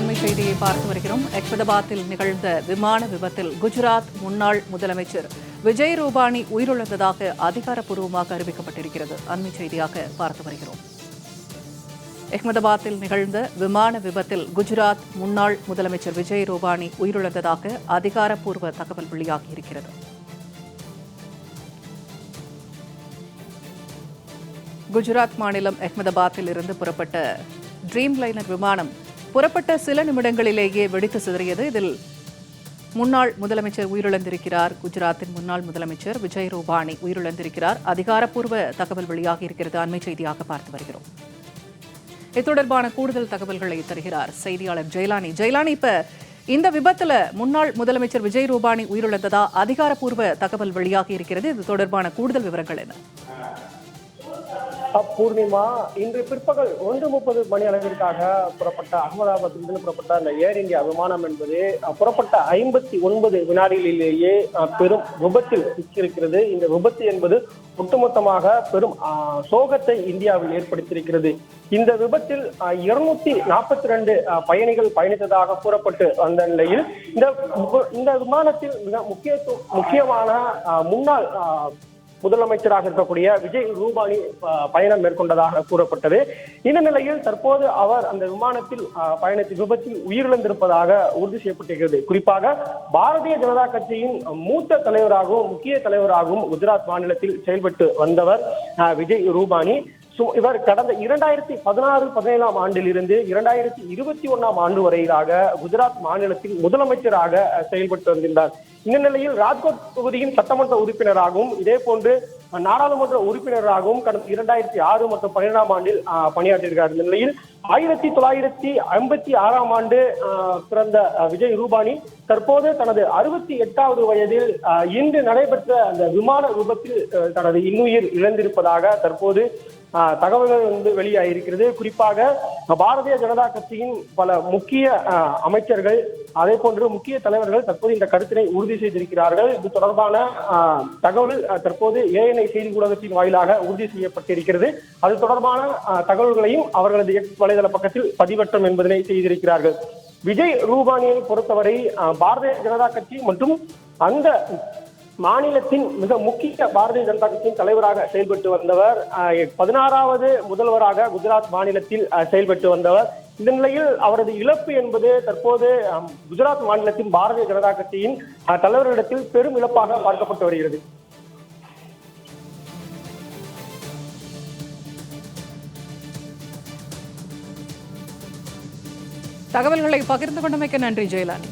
அண்மை செய்தியை பார்த்து வருகிறோம். அஹ்மதாபாத்தில் நிகழ்ந்த விமான விபத்தில் குஜராத் முன்னாள் முதலமைச்சர் விஜய் ரூபானி உயிரிழந்ததாக அதிகாரப்பூர்வமாக அறிவிக்கப்பட்டிருக்கிறது. அண்மை செய்தியாக பார்த்து வருகிறோம். அஹ்மதாபாத்தில் நிகழ்ந்த விமான விபத்தில் குஜராத் முன்னாள் முதலமைச்சர் விஜய் ரூபானி உயிரிழந்ததாக அதிகாரப்பூர்வ தகவல் வெளியாகியிருக்கிறது. குஜராத் மாநிலம் அஹ்மதாபாத்தில் இருந்து புறப்பட்ட ட்ரீம் லைனர் விமானம் புறப்பட்ட சில நிமிடங்களிலேயே வெடித்து சிதறியது. இதில் முன்னாள் முதலமைச்சர் உயிரிழந்திருக்கிறார். குஜராத்தின் முன்னாள் முதலமைச்சர் விஜய் ரூபானி உயிரிழந்திருக்கிறார். அதிகாரப்பூர்வ தகவல் வெளியாகி இருக்கிறது. அண்மை செய்தியாக பார்த்து வருகிறோம். இது தொடர்பான கூடுதல் தகவல்களை தருகிறார் செய்தியாளர் ஜெயலானி. ஜெயலானி இப்ப இந்த விபத்துல முன்னாள் முதலமைச்சர் விஜய் ரூபானி உயிரிழந்ததா? அதிகாரப்பூர்வ தகவல் வெளியாகி இருக்கிறது. இது தொடர்பான கூடுதல் விவரங்கள் என்ன? பூர்ணிமா இன்று பிற்பகல் ஒன்று முப்பது மணி அளவிற்காக புறப்பட்ட அகமதாபாத்திலிருந்து புறப்பட்ட அந்த ஏர் இந்தியா விமானம் என்பது புறப்பட்ட ஐம்பத்தி ஒன்பது வினாடிகளிலேயே பெரும் விபத்தில் சிக்கியிருக்கிறது. இந்த விபத்து என்பது ஒட்டுமொத்தமாக பெரும் சோகத்தை இந்தியாவில் ஏற்படுத்தியிருக்கிறது. இந்த விபத்தில் இருநூத்தி நாற்பத்தி ரெண்டு பயணிகள் பயணித்ததாக கூறப்பட்டு வந்த நிலையில் இந்த இந்த விமானத்தில் மிக முக்கியத்துவம் முக்கியமான முன்னாள் முதலமைச்சராக இருக்கக்கூடிய விஜய் ரூபானி பயணம் மேற்கொண்டதாக கூறப்பட்டது. இந்த நிலையில் தற்போது அவர் அந்த விமானத்தில் அஹ், விபத்தில் உயிரிழந்திருப்பதாக உறுதி செய்யப்பட்டிருக்கிறது. குறிப்பாக பாரதிய ஜனதா கட்சியின் மூத்த தலைவராகவும் முக்கிய தலைவராகவும் குஜராத் மாநிலத்தில் செயல்பட்டு வந்தவர் அஹ், விஜய் ரூபானி. ஸோ இவர் கடந்த இரண்டாயிரத்தி பதினாறு பதினேழாம் ஆண்டிலிருந்து இரண்டாயிரத்தி இருபத்தி ஒண்ணாம் ஆண்டு வரையிலாக குஜராத் மாநிலத்தில் முதலமைச்சராக செயல்பட்டு வந்திருந்தார். இந்த நிலையில் ராஜ்கோட் தொகுதியின் சட்டமன்ற உறுப்பினராகவும் இதே போன்று நாடாளுமன்ற உறுப்பினராகவும் கடந்த இரண்டாயிரத்தி ஆறு மற்றும் பன்னிரெண்டாம் ஆண்டில் பணியாற்றியிருக்கார் இந்த நிலையில் ஆயிரத்தி தொள்ளாயிரத்தி ஐம்பத்தி ஆறாம் ஆண்டு அஹ், பிறந்த விஜய் ரூபானி தற்போது தனது அறுபத்தி எட்டாவது வயதில் அஹ், இன்று நடைபெற்ற அந்த விமான விபத்தில் தனது இன்னுயிர் இழந்திருப்பதாக தற்போது தகவல்கள் வந்து வெளியாகியிருக்கிறது குறிப்பாக பாரதிய ஜனதா கட்சியின் பல முக்கிய அமைச்சர்கள் அதே போன்று முக்கிய தலைவர்கள் தற்போது இந்த கருத்தினை உறுதி செய்திருக்கிறார்கள். இது தொடர்பான தகவல் தற்போது ஏஎன்ஐ செய்தி ஊடகத்தின் வாயிலாக உறுதி செய்யப்பட்டிருக்கிறது. அது தொடர்பான தகவல்களையும் அவர்களது எக்ஸ் வலைதள பக்கத்தில் பதிவட்டம் என்பதனை செய்திருக்கிறார்கள். விஜய் ரூபானியை பொறுத்தவரை பாரதிய ஜனதா கட்சி மற்றும் அந்த மாநிலத்தின் மிக முக்கிய பாரதிய ஜனதா கட்சியின் தலைவராக செயல்பட்டு வந்தவர் அஹ், பதினாறாவது முதல்வராக குஜராத் மாநிலத்தில் செயல்பட்டு வந்தவர். இந்த நிலையில் அவரது இழப்பு என்பது தற்போது குஜராத் மாநிலத்தின் பாரதிய ஜனதா கட்சியின் தலைவர்களிடத்தில் பெரும் இழப்பாக பார்க்கப்பட்டு வருகிறது. தகவல்களை பகிர்ந்து கொண்டமைக்கு நன்றி ஜெயலானி